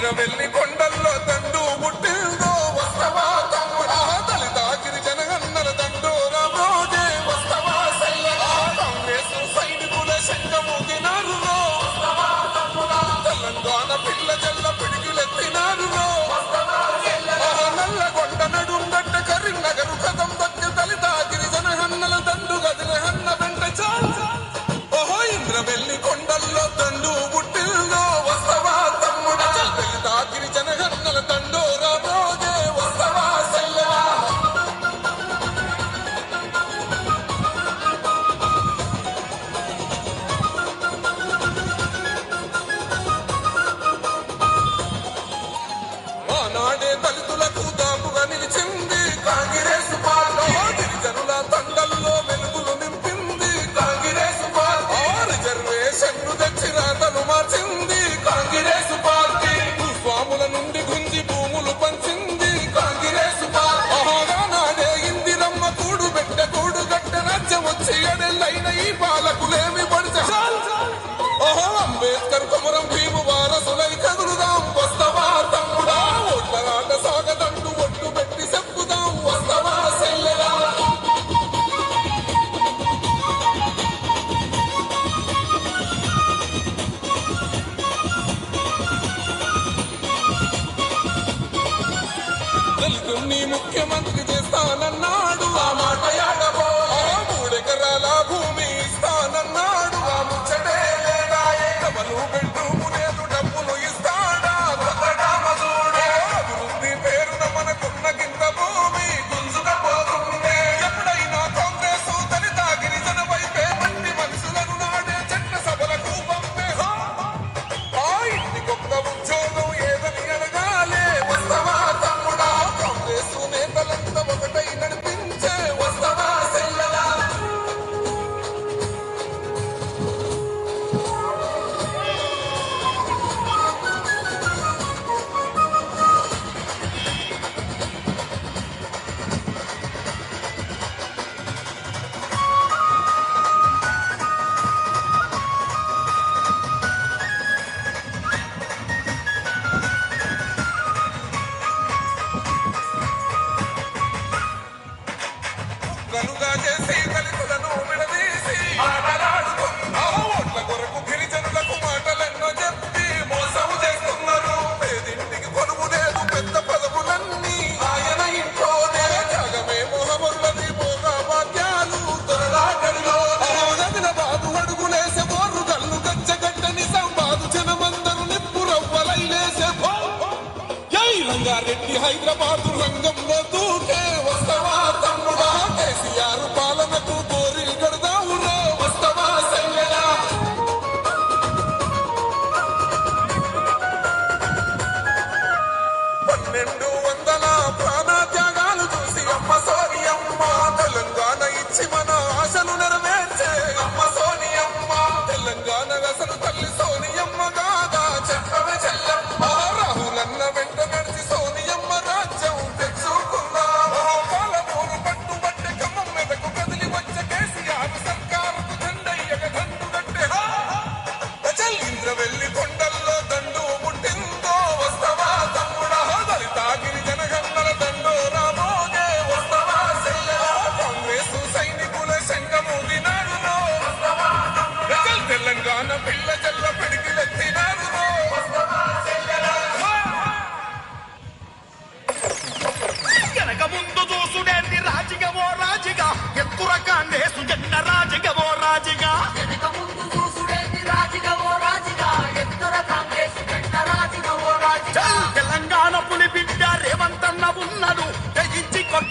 Mira,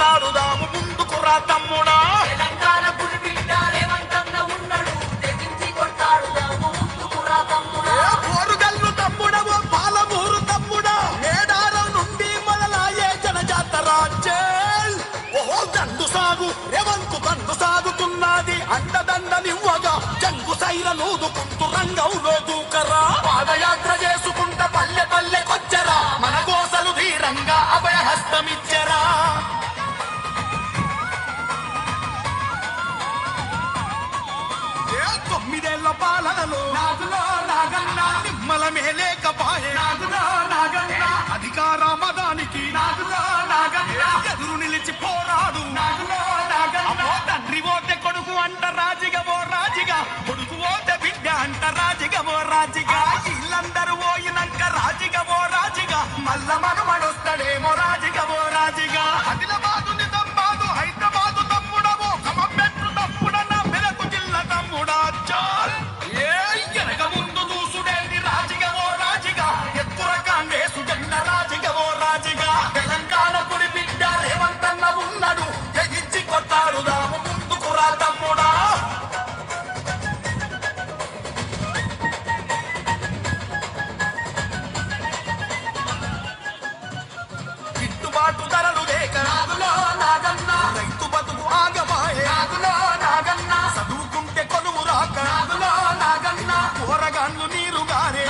తాడుదాము ముందుకు తమ్ముడా. తెలంగాణ పులి బిడ్డ రేవంతన్న ఉన్నాడు. తెగించి కొట్టాడుదాము ముందుకు రా తమ్ముడా. కోరుగల్లు తమ్ముడా పాలమూరు తమ్ముడా. మేడారం నుండి మొదలాయే జనజాతర ఓహో దండు సాగు రేవంతు దండు సాగుతున్నది. అండదండనివ్వగా జంగు సైర నూదుకుంటూ రంగంలో పాదయాత్ర చేసుకుంటా పల్లె పల్లెకొచ్చరా మన కోసలు ధీరంగా అభయహస్తమిచ్చరా. రాజుల పాలనలో. నాదులో నాగన్న. నిమ్మల మేలేకపాయే నాదులో నాగన్న. అధికార మదానికి నాదులో నాగన్న. ఎదురు నిలిచి పోరాడు. నాదులో నాగన్న. తండ్రి ఓటే కొడుకు అంట రాజిగ ఓ రాజిగ. కొడుకు ఓటే బిడ్డ అంట రాజిగ ఓ రాజిగ. ఇల్లందరూ పోయినంక రాజిగ ఓ రాజిగ. మల్ల కూరగాన్లు నీరు గారే.